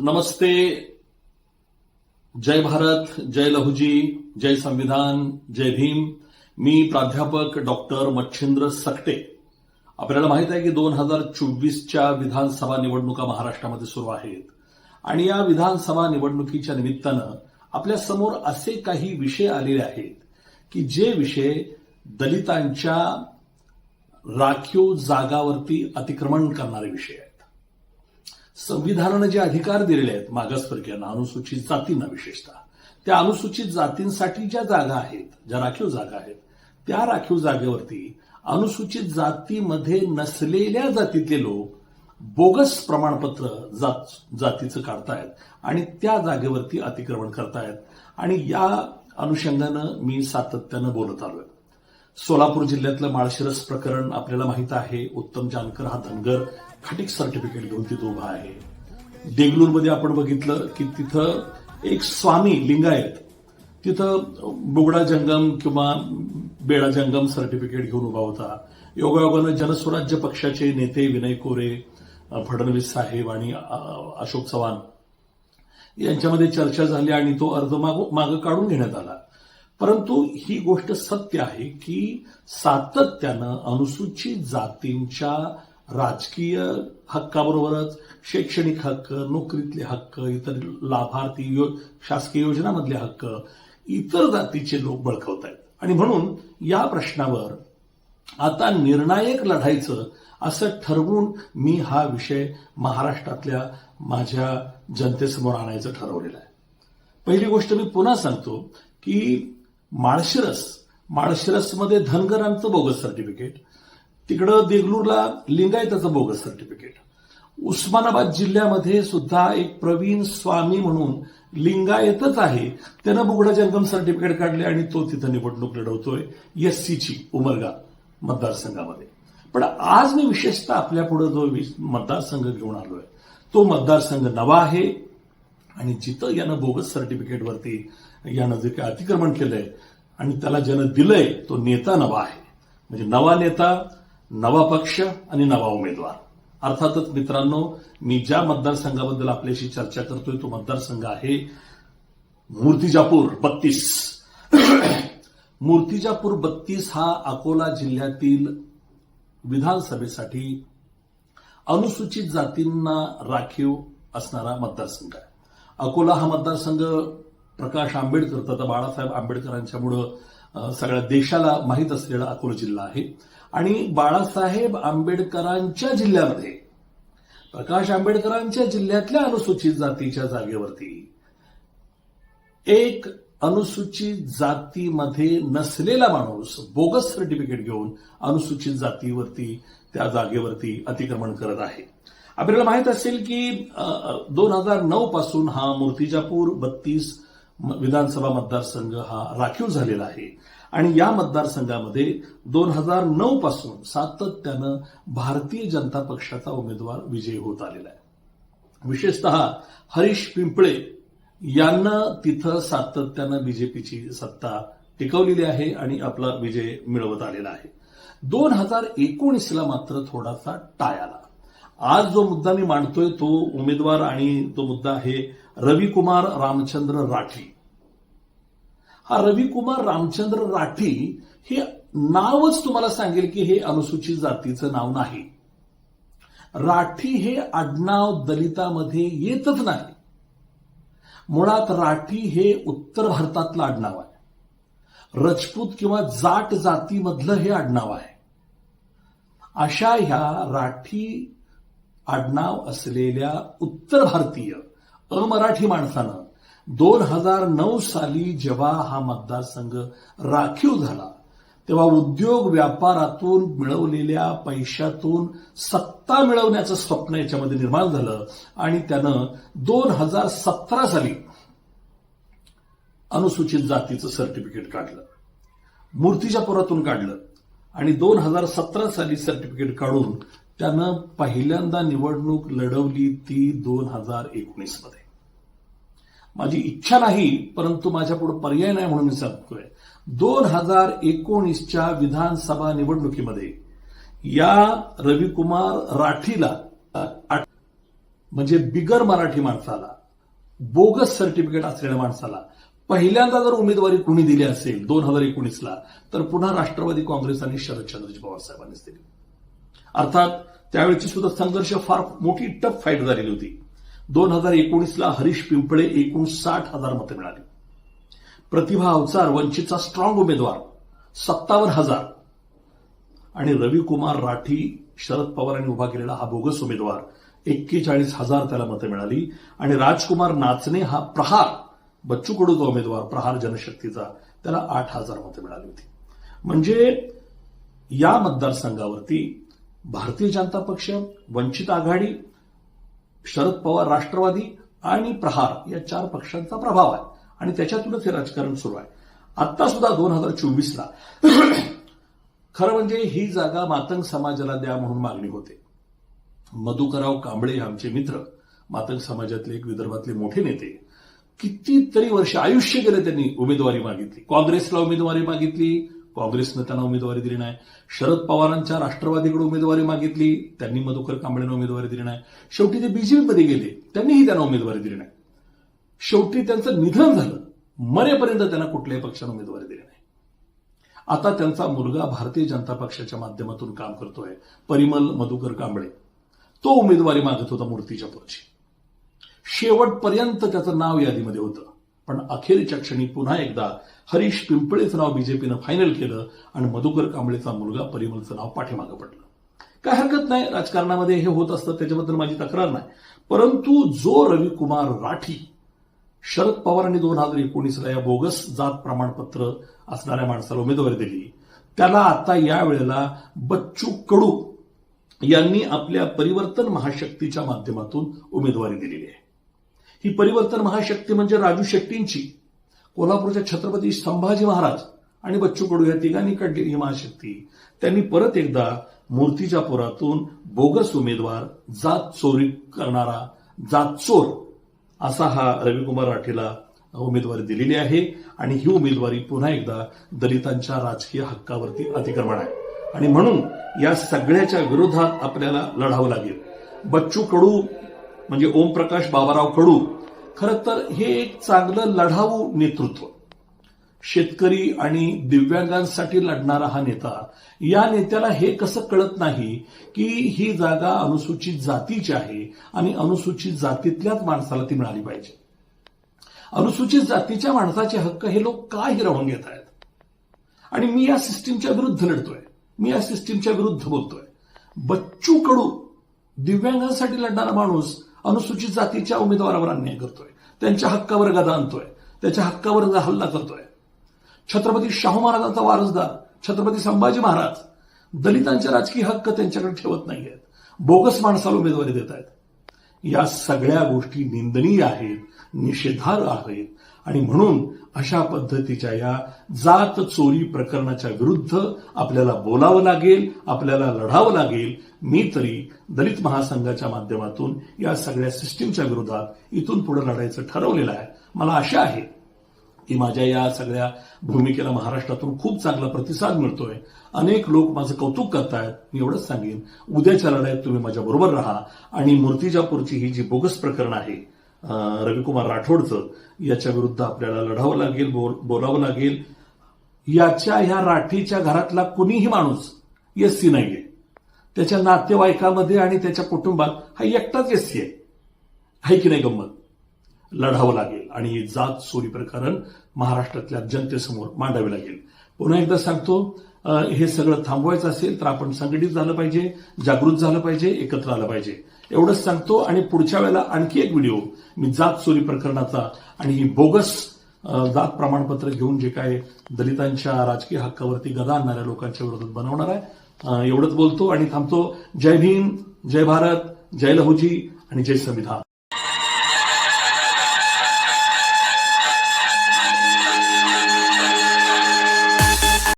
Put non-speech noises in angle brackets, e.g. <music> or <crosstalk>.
नमस्ते। जय भारत जय लहुजी जय संविधान जय भीम। मी प्राध्यापक डॉक्टर मच्छिंद्र सकटे। आपल्याला माहीत आहे की दोन हजार चोवीसच्या विधानसभा निवडणुका महाराष्ट्रामध्ये सुरू आहेत. आणि या विधानसभा निवडणुकीच्या निमित्तानं आपल्यासमोर असे काही विषय आलेले आहेत की जे विषय दलितांच्या राखीव जागावरती अतिक्रमण करणारे विषय आहेत. संविधानानं जे अधिकार दिलेले आहेत मागासवर्गीयांना अनुसूचित जातींना विशेषतः त्या अनुसूचित जातींसाठी ज्या जागा आहेत ज्या राखीव जागा आहेत त्या राखीव जागेवरती अनुसूचित जातीमध्ये नसलेल्या जातीतले लोक बोगस प्रमाणपत्र जात जातीचं काढतायत आणि त्या जागेवरती अतिक्रमण करतायत. आणि या अनुषंगानं मी सातत्यानं बोलत आलोय. सोलापूर जिल्ह्यातलं माळशिरस प्रकरण आपल्याला माहीत आहे. उत्तम जानकर हा धनगर खाटीक सर्टिफिकेट घेऊन तिथं उभा आहे. देगलूरमध्ये आपण बघितलं की तिथं एक स्वामी लिंगायत तिथं बुगडा जंगम किंवा बेडा जंगम सर्टिफिकेट घेऊन उभा होता. योगायोगानं जनस्वराज्य पक्षाचे नेते विनय कोरे फडणवीस साहेब आणि अशोक चव्हाण यांच्यामध्ये चर्चा झाली आणि तो अर्ज मागं काढून घेण्यात आला. परंतु ही गोष्ट सत्य आहे की सातत्यानं अनुसूचित जातींच्या राजकीय हक्काबरोबरच शैक्षणिक हक्क नोकरीतले हक्क इतर लाभार्थी शासकीय योजनामधले हक्क इतर जातीचे लोक बळकवत आहेत आणि म्हणून या प्रश्नावर आता निर्णायक लढायचं असं ठरवून मी हा विषय महाराष्ट्रातल्या माझ्या जनतेसमोर आणायचं ठरवलेलं आहे. पहिली गोष्ट मी पुन्हा सांगतो की माळशिरस. माळशिरसमध्ये धनगरांचं बोगस सर्टिफिकेट तिकडं देगलूरला लिंगायताचं बोगस सर्टिफिकेट उस्मानाबाद जिल्ह्यामध्ये सुद्धा एक प्रवीण स्वामी म्हणून लिंगायतच आहे. त्यानं बुगडा जंगम सर्टिफिकेट काढले आणि तो तिथं निवडणूक लढवतोय. एस सीची उमरगा मतदारसंघामध्ये. पण आज मी विशेषतः आपल्या पुढे जो मतदारसंघ घेऊन आलोय तो मतदारसंघ नवा आहे. आणि जिथं यानं बोगस सर्टिफिकेटवरती यानं जे काही अतिक्रमण केलंय आणि त्याला ज्यानं दिलंय तो नेता नवा आहे. म्हणजे नवा नेता नवा पक्ष आणि नवा उमेदवार. अर्थातच मित्रांनो मी ज्या मतदारसंघाबद्दल आपल्याशी चर्चा करतोय तो मतदारसंघ आहे मूर्तिजापूर बत्तीस. मूर्तिजापूर बत्तीस हा अकोला जिल्ह्यातील विधानसभेसाठी अनुसूचित जातींना राखीव असणारा मतदारसंघ आहे. अकोला हा मतदारसंघ प्रकाश आंबेडकर तथा बाळासाहेब आंबेडकरांच्यामुळं सगळ्या देशाला माहीत असलेला अकोला जिल्हा आहे. आणि बाळासाहेब आंबेडकरांच्या जिल्ह्यामध्ये प्रकाश आंबेडकरांच्या जिल्ह्यातल्या अनुसूचित जातीच्या जागेवरती एक अनुसूचित जातीमध्ये नसलेला माणूस बोगस सर्टिफिकेट घेऊन अनुसूचित जातीवरती त्या जागेवरती अतिक्रमण करत आहे. आपल्याला माहीत असेल की दोन हजार नऊ पासून हा मूर्तिजापूर बत्तीस विधानसभा मतदारसंघ हा राखीव झालेला आहे. आणि या मतदारसंघामध्ये दोन हजार नऊ पासून सातत्यानं भारतीय जनता पक्षाचा उमेदवार विजयी होत आलेला आहे. विशेषतः हरीश पिंपळे यांना तिथं सातत्यानं बीजेपीची सत्ता टिकवलेली आहे आणि आपला विजय मिळवत आलेला आहे. दोन हजार एकोणीसला मात्र थोडासा टाय आला आज जो मुद्दा मी मांडतोय तो उमेदवार आणि तो मुद्दा आहे रविकुमार रामचंद्र राठी. हा रविकुमार रामचंद्र राठी हे नावच तुम्हाला सांगेल की हे अनुसूचित जातीचं नाव नाही. राठी हे आडनाव दलितामध्ये येतच नाही. मुळात राठी हे उत्तर भारतातलं आडनाव आहे. रजपूत किंवा जाट जातीमधलं हे आडनाव आहे. अशा ह्या राठी आडनाव असलेल्या उत्तर भारतीय अमराठी माणसानं दोन हजार नऊ साली जेव्हा हा मतदारसंघ राखीव झाला तेव्हा उद्योग व्यापारातून मिळवलेल्या पैशातून सत्ता मिळवण्याचं स्वप्न याच्यामध्ये निर्माण झालं आणि त्यानं दोन हजार सतरा साली अनुसूचित जातीचं सर्टिफिकेट काढलं. मूर्तीच्या पुरातून काढलं आणि दोन हजार सतरा साली सर्टिफिकेट काढून त्यानं पहिल्यांदा निवडणूक लढवली ती दोन हजार एकोणीसमध्ये. माझी इच्छा नाही परंतु माझ्यापुढे पर्याय नाही म्हणून मी सांगतोय. दोन हजार एकोणीसच्या विधानसभा निवडणुकीमध्ये या रविकुमार राठीला म्हणजे बिगर मराठी माणसाला बोगस सर्टिफिकेट असलेल्या माणसाला पहिल्यांदा जर उमेदवारी कुणी दिली असेल दोन हजार एकोणीसला तर पुन्हा राष्ट्रवादी काँग्रेस आणि शरदचंद्रजी पवार साहेबांनीच दिली. अर्थात त्यावेळची सुद्धा संघर्ष फार मोठी टफ फाईट झालेली होती. दोन हजार एकोणीसला हरीश पिंपळे एकूण साठ हजार मतं मिळाली. प्रतिभा अवचार वंचितचा स्ट्रॉंग उमेदवार सत्तावन्न हजार. आणि रविकुमार राठी शरद पवारांनी उभा केलेला हा बोगस उमेदवार एक्केचाळीस हजार त्याला मतं मिळाली. आणि राजकुमार नाचणे हा प्रहार बच्चू कडूचा उमेदवार प्रहार जनशक्तीचा त्याला आठ हजार मतं मिळाली होती. म्हणजे या मतदारसंघावरती भारतीय जनता पक्ष वंचित आघाडी शरद पवार राष्ट्रवादी आणि प्रहार या चार पक्षांचा प्रभाव आहे. आणि त्याच्यातूनच हे राजकारण सुरू आहे. आता सुद्धा दोन हजार चोवीसला <clears throat> खरं म्हणजे ही जागा मातंग समाजाला द्या म्हणून मागणी होते. मधुकरराव कांबळे आमचे मित्र मातंग समाजातले एक विदर्भातले मोठे नेते. कितीतरी वर्ष आयुष्य गेले त्यांनी उमेदवारी मागितली. काँग्रेसला उमेदवारी मागितली काँग्रेसनं त्यांना उमेदवारी दिली नाही. शरद पवारांच्या राष्ट्रवादीकडे उमेदवारी मागितली त्यांनी मधुकर कांबळेनं उमेदवारी दिली नाही. शेवटी ते बीजेपीमध्ये गेले त्यांनीही त्यांना उमेदवारी दिली नाही. शेवटी त्यांचं निधन झालं मरेपर्यंत त्यांना कुठल्याही पक्षानं उमेदवारी दिली नाही. आता त्यांचा मुलगा भारतीय जनता पक्षाच्या माध्यमातून काम करतोय परिमल मधुकर कांबळे. तो उमेदवारी मागत होता मूर्तीच्या पुढची. शेवटपर्यंत त्याचं नाव यादीमध्ये होतं. पण अखेरच्या क्षणी पुन्हा एकदा हरीश पिंपळेचं नाव बीजेपीनं फायनल केलं आणि मधुकर कांबळेचा मुलगा परिमलचं नाव पाठीमागं पडलं. काय हरकत नाही राजकारणामध्ये हे होत असतं त्याच्याबद्दल माझी तक्रार नाही. परंतु जो रविकुमार राठी शरद पवारांनी दोन हजार एकोणीसला या बोगस जात प्रमाणपत्र असणाऱ्या माणसाला उमेदवारी दिली त्याला आता या वेळेला बच्चू कडू यांनी आपल्या परिवर्तन महाशक्तीच्या माध्यमातून उमेदवारी दिलेली आहे. ही परिवर्तन महाशक्ती म्हणजे राजू शेट्टींची. कोल्हापूरच्या छत्रपती संभाजी महाराज आणि बच्चू कडू या तिघांनी काढलेली ही महाशक्ती. त्यांनी परत एकदा मूर्तीच्या पुरातून बोगस उमेदवार जात चोरी करणारा जात चोर असा हा रविकुमार राठेला उमेदवारी दिलेली आहे आणि ही उमेदवारी पुन्हा एकदा दलितांच्या राजकीय हक्कावरती अतिक्रमण आहे. आणि म्हणून या सगळ्याच्या विरोधात आपल्याला लढावं लागेल. बच्चू कडू म्हणजे ओमप्रकाश बाबाराव कडू. खरं तर हे एक चांगलं लढाऊ नेतृत्व. शेतकरी आणि दिव्यांगांसाठी लढणारा हा नेता. या नेत्याला हे कसं कळत नाही की ही जागा अनुसूचित जातीची आहे आणि अनुसूचित जातीतल्याच माणसाला ती मिळाली पाहिजे. अनुसूचित जातीच्या माणसाचे हक्क हे लोक का हिरावून घेत आहेत? आणि मी या सिस्टीमच्या विरुद्ध लढतोय. मी या सिस्टीमच्या विरुद्ध बोलतोय. बच्चू कडू दिव्यांगांसाठी लढणारा माणूस अनुसूचित जातीच्या उमेदवारावर अन्याय करतोय. त्यांच्या हक्कावर गदा आणतोय. त्याच्या हक्कावर हल्ला करतोय. छत्रपती शाहू महाराजांचा वारसदार छत्रपती संभाजी महाराज दलितांचे राजकीय हक्क त्यांच्याकडे ठेवत नाहीयेत. बोगस माणसाला उमेदवारी देत आहेत या सगळ्या गोष्टी निंदनीय आहेत निषेधार्ह आहेत. आणि म्हणून अशा पद्धतीच्या या जात चोरी प्रकरणाच्या विरुद्ध आपल्याला बोलावं लागेल आपल्याला लढावं लागेल. मी तरी दलित महासंघाच्या माध्यमातून या सगळ्या सिस्टीमच्या विरोधात इथून पुढे लढायचं ठरवलेलं आहे. मला आशा आहे की माझ्या या सगळ्या भूमिकेला महाराष्ट्रातून खूप चांगला प्रतिसाद मिळतोय. अनेक लोक माझं कौतुक करतायत. मी एवढंच सांगेन. उद्याच्या लढाईत तुम्ही माझ्या बरोबर राहा आणि मूर्तिजापूरची ही जी बोगस प्रकरण आहे रविकुमार राठोडचं याच्या विरुद्ध आपल्याला लढावं लागेल बोल- बोलावं लागेल. याच्या ह्या राठीच्या घरातला कुणीही माणूस एस सी नाहीये. त्याच्या नातेवाईकामध्ये आणि त्याच्या कुटुंबात हा एकटाच एस सी आहे. आहे की नाही गंमत? लढावं लागेल आणि जात चोरी प्रकरण महाराष्ट्रातल्या जनतेसमोर मांडावे लागेल. पुन्हा एकदा सांगतो हे सगळं थांबवायचं असेल तर आपण संघटित झालं पाहिजे जागृत झालं पाहिजे एकत्र आलं पाहिजे. एवढंच सांगतो आणि पुढच्या वेळेला आणखी एक व्हिडिओ. मी जात चोरी प्रकरणाचा आणि ही बोगस जात प्रमाणपत्र घेऊन जे काय दलितांच्या राजकीय हक्कावरती गदा आणणाऱ्या लोकांच्या विरोधात बनवणार आहे. एवढंच बोलतो आणि थांबतो. जय भीम जय भारत जय लहुजी आणि जय संविधान.